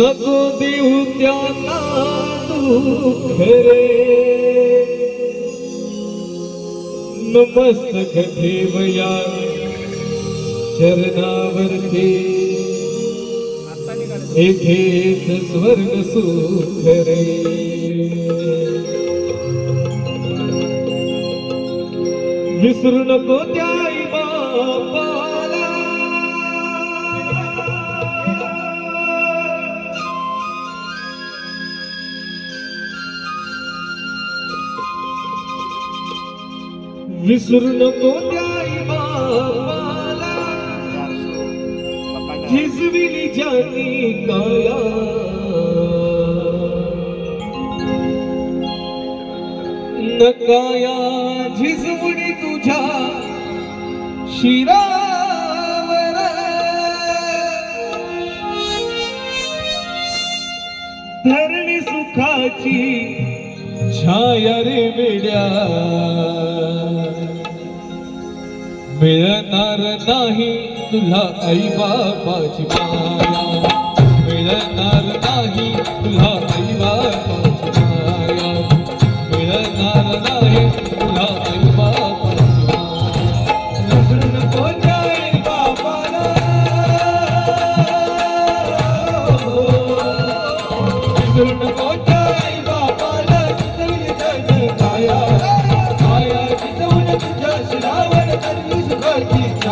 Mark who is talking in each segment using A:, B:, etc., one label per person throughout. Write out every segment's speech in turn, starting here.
A: नको देऊ त्यांना दुःख रे नमस्तक ठेवया चरणावरती येथेच स्वर्ग सुख रे विसरू नको त्या विसरू नको त्या आई झिजविली ज्यांनी काया. नकाया झिजवणी तुझ्या शिरावर. धरणी सुखाची छाया रे वेड्या. मिळणार नाही तुला आई बाबाची माया. मिळणार नाही तुला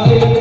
A: सुखाची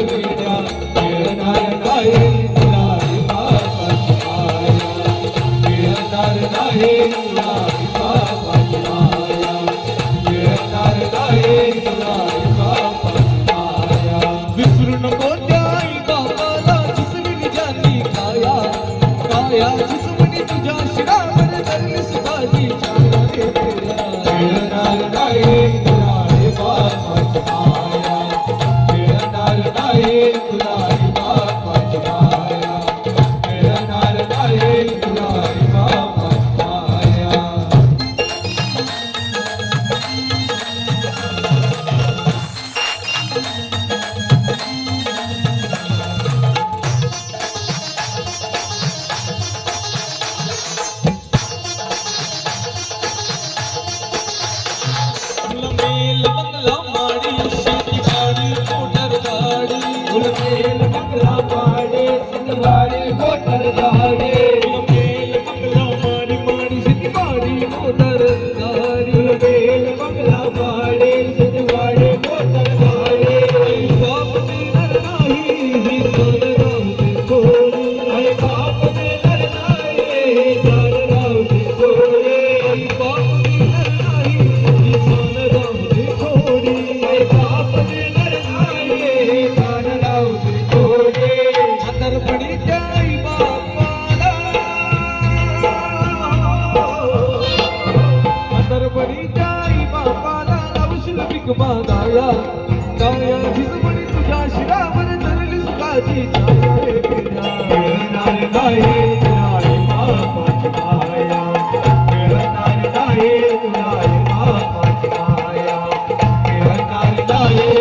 A: बिगमा काया गाया तुझ्या शिरावर धरली सुखाची छाया रे मिळणार नाही तुला बापाची माया. मिळणार नाही तुला बापाची माया. मिळणार नाही.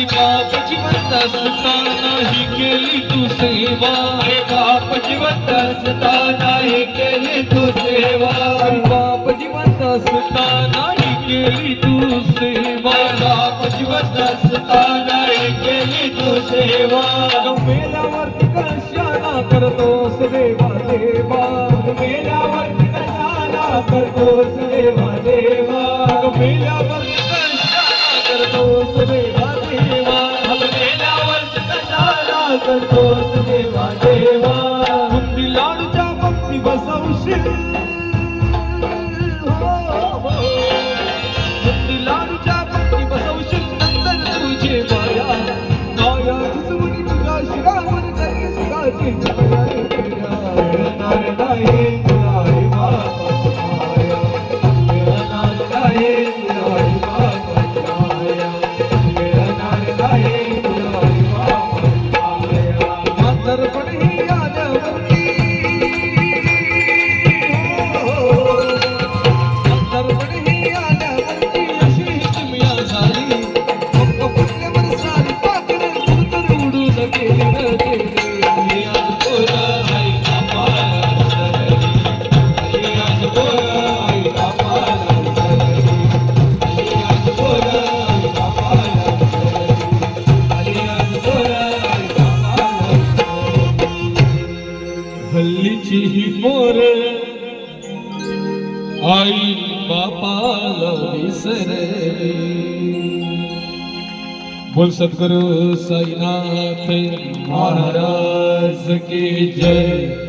A: आई बाप जिवंत असताना ही केली तू सेवा. आई बाप जिवंत असताना ही केली तू सेवा. आई बाप जिवंत असताना ही केली तू सेवा. बाप जिवंत असताना ही केली तू सेवा. मेल्यावरती कशाला करतोस देवा देवा. मेल्यावरती कशाला करतोस देवा देवा. मेल्यावरती कशाला करतोस देवा देवा. तोच देवा देवा. लाडूच्या भक्ती बसवशील बापाला विसरली बोल सद्गुरु साईनाथ महाराज की जय